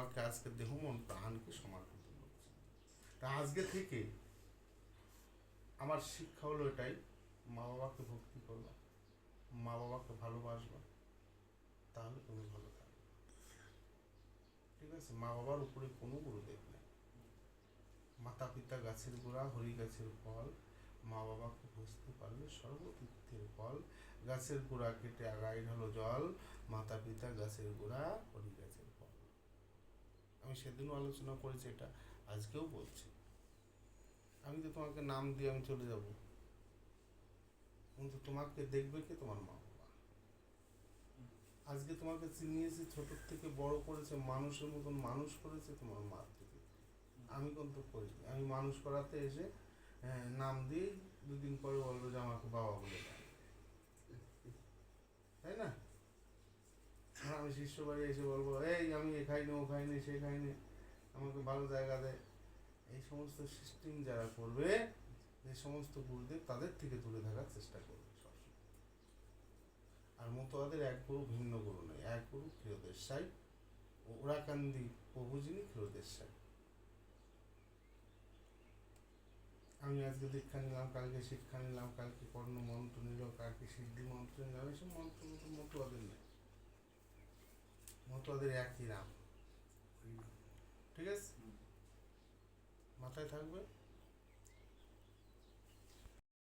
তোমাকে আজকে দেহ মন প্রাণকে সমর্পিত করছি। তা আজকে থেকে আমার শিক্ষা হলো এটাই, মা বাবাকে ভক্তি করবা, মা বাবাকে ভালোবাসবা, তাহলে তুমি ভালো থাকবে। ঠিক আছে? মা বাবার উপরে কোনো গুরুদেব নেই। মাতা পিতা গাছের গোড়া, হরি গাছের ফল, মা বাবাকে বুঝতে পারলে সর্বতীর্থের ফল। গাছের গোড়া কেটে আগাই হলো জল, মাতা পিতা গাছের গোড়া, হরি গাছের আমি সেদিনও আলোচনা করেছি এটা আজকেও বলছি। আমি তো তোমাকে নাম দিয়ে আমি চলে যাব কিন্তু তোমাকে দেখবে কে? তোমার মা বাবা। আজকে তোমাকে চিনিয়েছে ছোট থেকে বড় করেছে মানুষের মতন মানুষ করেছে তোমার মা থেকে। আমি কিন্তু করিনি। আমি মানুষ করাতে এসে হ্যাঁ, নাম দিয়ে দুদিন পরে বলব যে আমাকে বাবা বলে ডাকে। আমি শিষ্য বাড়ি এসে বলব, এই আমি এ খাইনি ও খাইনি সে খাইনি আমাকে ভালো জায়গা দেয় এই সমস্ত সিস্টেম যারা করবে যে সমস্ত গুরুদেব তাদের থেকে দূরে থাকার চেষ্টা করবে আর মতোয়াদের এক গুরু ভিন্ন গুরু নেই এক গুরু ক্ষীরোদের সাই ওরাকান্দি প্রভু যিনি ক্ষীরোদের সাই। আমি আজকে দীক্ষা নিলাম, কালকে শিক্ষা নিলাম, কালকে কর্ণ মন্ত্র নিল, কালকে সিদ্ধি মন্ত্র নিলাম এসব মন্ত্র মতো মতুয়াদের নেই। মতুয়াদের একই নাম। ঠিক আছে? মাথায় থাকবে?